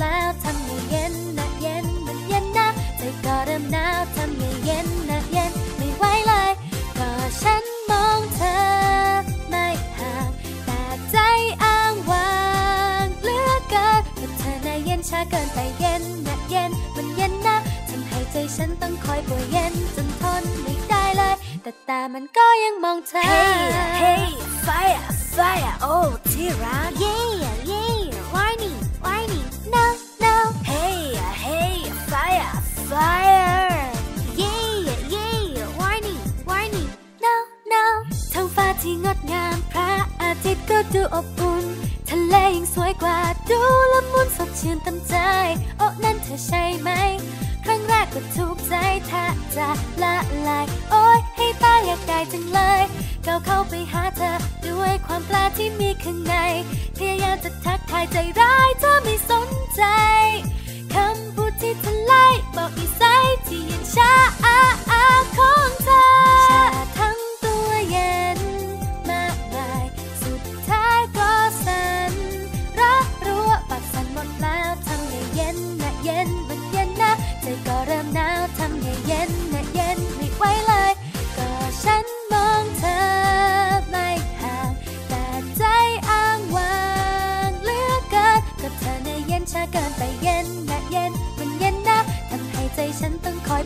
แล้วทำให้เย็นนะเย็นมันเย็นนะใจก็เริ่มหนาวทำให้เย็นนะเย็นไม่ไหวเลยก็ฉันมองเธอไม่ห่างแต่ใจอ้างว้างเหลือเกินก็เธอน่ะเย็นช้าเกินไปเย็นนะเย็นมันเย็นนะทำให้ใจฉันต้องคอยป่วยเย็นจนทนไม่ได้เลย แต่ตามันก็ยังมองเธอ Hey hey fire fire โอ้ที่รัก Yeah fire Yay Yay Warning whining no no ท้องฟ้าที่งดงามพระอาทิตย์ก็ดูอบอุ่นทะเลยิ่งสวยกว่าดูละมุนสดชื่นเต็มใจ โอ้นั่นเธอใช่ไหม ครั้งแรกก็ถูกใจแทบจะละลาย โอ้ยให้ตายอยากได้จังเลยก้าวเข้าไปหาเธอด้วยความกล้าที่มีข้างในพยายามจะทักทายใจร้ายเธอไม่สนใจ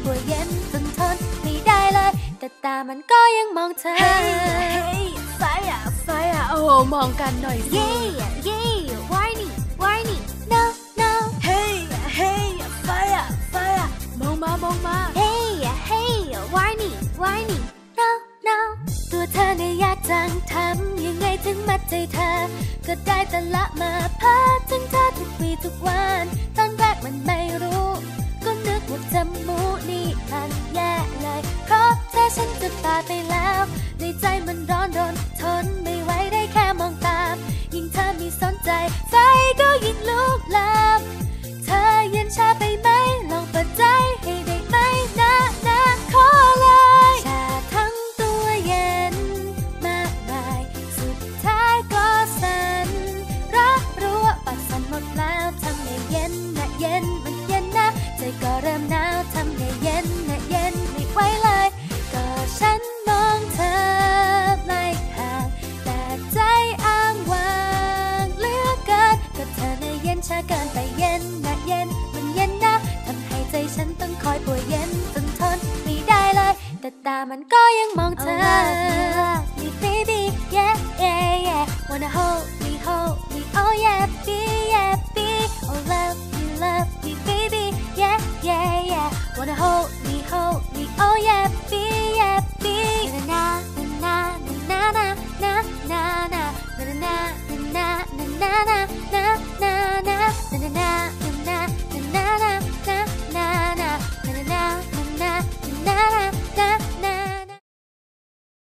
ต้องคอยป่วเย็นจนทนไม่ได้เลย แต่ตามันก็ยังมองเธอ Hey hey fire fire โอ้มองกันหน่อยสิ Yeah yeah whining whining no no Hey hey fire fire มองมามองมา Hey hey whining whining no no ตัวเธอเนี่ยยากจังทำยังไงถึงมัดใจเธอ ก็ได้แต่ละมาพาถึงเธอทุกวีทุกวัน ตอนแรกมันไม่รู้ อฉันจะตาไปแล้ว ในใจมันร้อนรนทนไม่ไหวได้แค่มองตาม ยิ่งเธอมีสนใจ ไฟก็ยิ่งลุกลาม เกินไปเย็นนะเย็นมันเย็นนะทำให้ใจฉันต้องคอยป่วยเย็นจนทนไม่ได้เลย แต่ตามันก็ยังมองเธอ me baby yeah yeah yeah wanna hold me hold me oh yeah be yeah be oh love me love me baby yeah yeah yeah wanna hold me hold me oh yeah be yeah be na na na na na na na na na na na na na na na な